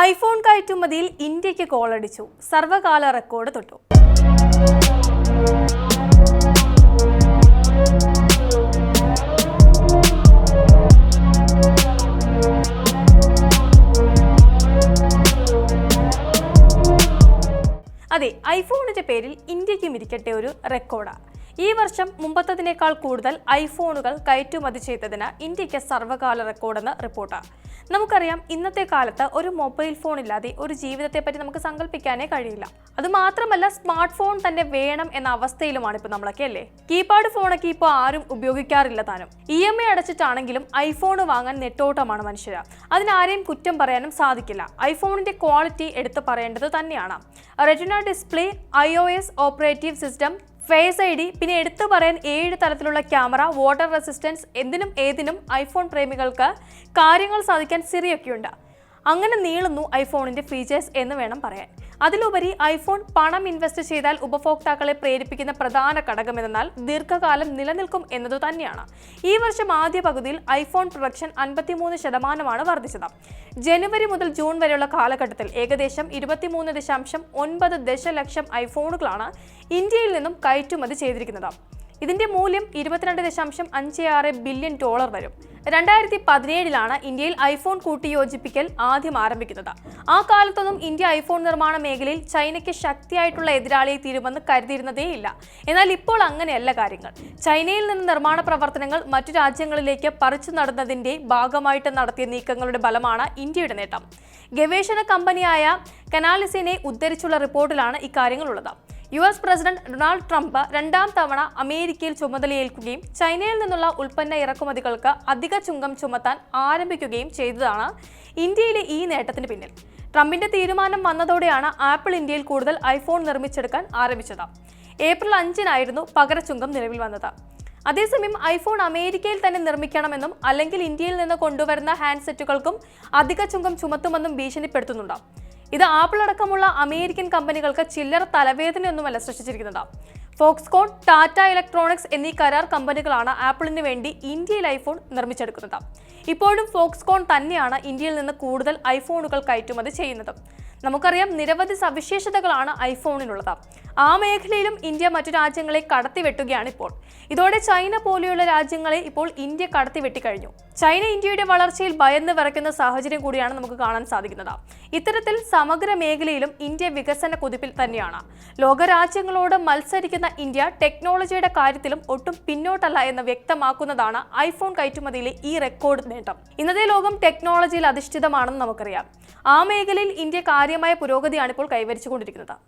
IPhone കയറ്റുമതിയിൽ ഇന്ത്യയ്ക്ക് കോളടിച്ചു. സർവകാല record തൊട്ടു. അതെ ഐഫോണിന്റെ പേരിൽ ഇന്ത്യക്കും ഇരിക്കട്ടെ ഒരു റെക്കോർഡാ. ഈ വർഷം മുമ്പത്തതിനേക്കാൾ കൂടുതൽ ഐഫോണുകൾ കയറ്റുമതി ചെയ്തതിന് ഇന്ത്യയ്ക്ക് സർവകാല റെക്കോർഡെന്ന് റിപ്പോർട്ടാണ് നമുക്കറിയാം ഇന്നത്തെ കാലത്ത് ഒരു മൊബൈൽ ഫോൺ ഇല്ലാതെ ഒരു ജീവിതത്തെ പറ്റി നമുക്ക് സങ്കല്പിക്കാനേ കഴിയില്ല. അത് മാത്രമല്ല സ്മാർട്ട് ഫോൺ തന്നെ വേണം എന്ന അവസ്ഥയിലുമാണ് ഇപ്പോൾ നമ്മളൊക്കെ അല്ലേ? കീപാഡ് ഫോണൊക്കെ ഇപ്പോൾ ആരും ഉപയോഗിക്കാറില്ല താനും. ഇ എം ഐ അടച്ചിട്ടാണെങ്കിലും ഐഫോൺ വാങ്ങാൻ നെട്ടോട്ടമാണ് മനുഷ്യർ അതിനാരെയും കുറ്റം പറയാനും സാധിക്കില്ല. ഐഫോണിന്റെ ക്വാളിറ്റി എടുത്തു പറയേണ്ടത് തന്നെയാണ്. Retina display I O S operative system face I D പിന്നെ എടുത്തു പറയാൻ ഏഴ് തരത്തിലുള്ള ക്യാമറ വാട്ടർ റെസിസ്റ്റൻസ് എന്തിനും ഏതിനും ഐഫോൺ പ്രേമികൾക്ക് കാര്യങ്ങൾ സാധിക്കാൻ സിറിയൊക്കെയുണ്ട്. അങ്ങനെ നീളുന്നു ഐഫോണിന്റെ ഫീച്ചേഴ്സ് എന്ന് വേണം പറയാൻ. അതിലുപരി ഐഫോൺ പണം ഇൻവെസ്റ്റ് ചെയ്താൽ ഉപഭോക്താക്കളെ പ്രേരിപ്പിക്കുന്ന പ്രധാന ഘടകം എന്നാൽ ദീർഘകാലം നിലനിൽക്കും എന്നതു തന്നെയാണ്. ഈ വർഷം ആദ്യ പകുതിയിൽ ഐഫോൺ പ്രൊഡക്ഷൻ അൻപത്തിമൂന്ന് ശതമാനമാണ് വർദ്ധിച്ചത്. ജനുവരി മുതൽ ജൂൺ വരെയുള്ള കാലഘട്ടത്തിൽ ഏകദേശം ഇരുപത്തിമൂന്ന് ദശാംശം ഒൻപത് ദശലക്ഷം ഐഫോണുകളാണ് ഇന്ത്യയിൽ നിന്നും കയറ്റുമതി ചെയ്തിരിക്കുന്നത്. ഇതിന്റെ മൂല്യം ഇരുപത്തിരണ്ട് ദശാംശം അഞ്ച് ആറ് ബില്യൺ ഡോളർ വരും. രണ്ടായിരത്തി പതിനേഴിലാണ് ഇന്ത്യയിൽ ഐഫോൺ കൂട്ടിയോജിപ്പിക്കൽ ആദ്യം ആരംഭിക്കുന്നത്. ആ കാലത്തൊന്നും ഇന്ത്യ ഐഫോൺ നിർമ്മാണ മേഖലയിൽ ചൈനയ്ക്ക് ശക്തിയായിട്ടുള്ള എതിരാളിയെ തീരുമെന്ന് കരുതിയിരുന്നതേയില്ല. എന്നാൽ ഇപ്പോൾ അങ്ങനെയല്ല കാര്യങ്ങൾ. ചൈനയിൽ നിന്ന് നിർമ്മാണ പ്രവർത്തനങ്ങൾ മറ്റു രാജ്യങ്ങളിലേക്ക് പറിച്ചു നടന്നതിന്റെ ഭാഗമായിട്ട് നടത്തിയ നീക്കങ്ങളുടെ ഫലമാണ് ഇന്ത്യയുടെ നേട്ടം. ഗവേഷണ കമ്പനിയായ കനാലിസിനെ ഉദ്ധരിച്ചുള്ള റിപ്പോർട്ടിലാണ് ഇക്കാര്യങ്ങളുള്ളത്. U S president Donald Trump രണ്ടാം തവണ അമേരിക്കയിൽ ചുമതലയേൽക്കുകയും ചൈനയിൽ നിന്നുള്ള ഉൽപ്പന്ന ഇറക്കുമതികൾക്ക് അധിക ചുങ്കം ചുമത്താൻ ആരംഭിക്കുകയും ചെയ്തതാണ് ഇന്ത്യയിലെ ഈ നേട്ടത്തിന് പിന്നിൽ. ട്രംപിന്റെ തീരുമാനം വന്നതോടെയാണ് ആപ്പിൾ ഇന്ത്യയിൽ കൂടുതൽ ഐഫോൺ നിർമ്മിച്ചെടുക്കാൻ ആരംഭിച്ചത്. ഏപ്രിൽ അഞ്ചിനായിരുന്നു പകരച്ചുങ്കം നിലവിൽ വന്നത്. അതേസമയം ഐഫോൺ അമേരിക്കയിൽ തന്നെ നിർമ്മിക്കണമെന്നും അല്ലെങ്കിൽ ഇന്ത്യയിൽ നിന്ന് കൊണ്ടുവരുന്ന ഹാൻഡ്സെറ്റുകൾക്കും അധിക ചുങ്കം ചുമത്തുമെന്നും ഭീഷണിപ്പെടുത്തുന്നുണ്ട്. ഇത് ആപ്പിൾ അടക്കമുള്ള അമേരിക്കൻ കമ്പനികൾക്ക് ചില്ലറ തലവേദനയൊന്നുമല്ല സൃഷ്ടിച്ചിരിക്കുന്നത്. ഫോക്സ്കോൺ ടാറ്റ ഇലക്ട്രോണിക്സ് എന്നീ കരാർ കമ്പനികളാണ് ആപ്പിളിന് വേണ്ടി ഇന്ത്യയിൽ ഐഫോൺ നിർമ്മിച്ചെടുക്കുന്നത്. ഇപ്പോഴും ഫോക്സ്കോൺ തന്നെയാണ് ഇന്ത്യയിൽ നിന്ന് കൂടുതൽ ഐഫോണുകൾ കയറ്റുമതി ചെയ്യുന്നത്. നമുക്കറിയാം നിരവധി സവിശേഷതകളാണ് ഐഫോണിനുള്ളത് ആ മേഖലയിലും ഇന്ത്യ മറ്റു രാജ്യങ്ങളെ കടത്തിവെട്ടുകയാണ് ഇപ്പോൾ. ഇതോടെ ചൈന പോലെയുള്ള രാജ്യങ്ങളെ ഇപ്പോൾ ഇന്ത്യ കടത്തിവെട്ടി കഴിഞ്ഞു ചൈന ഇന്ത്യയുടെ വളർച്ചയിൽ ഭയന്ന് വിറയ്ക്കുന്ന സാഹചര്യം കൂടിയാണ് നമുക്ക് കാണാൻ സാധിക്കുന്നത്. ഇത്തരത്തിൽ സമഗ്ര മേഖലയിലും ഇന്ത്യ വികസന കുതിപ്പിൽ തന്നെയാണ്. ലോകരാജ്യങ്ങളോട് മത്സരിക്കുന്ന ഇന്ത്യ ടെക്നോളജിയുടെ കാര്യത്തിലും ഒട്ടും പിന്നോട്ടല്ല എന്ന് വ്യക്തമാക്കുന്നതാണ് ഐഫോൺ കയറ്റുമതിയിലെ ഈ റെക്കോർഡ് നേട്ടം. ഇന്നത്തെ ലോകം ടെക്നോളജിയിൽ അധിഷ്ഠിതമാണെന്ന് നമുക്കറിയാം. ആ മേഖലയിൽ ഇന്ത്യ കാര്യമായ പുരോഗതിയാണ് ഇപ്പോൾ കൈവരിച്ചുകൊണ്ടിരിക്കുന്നത്.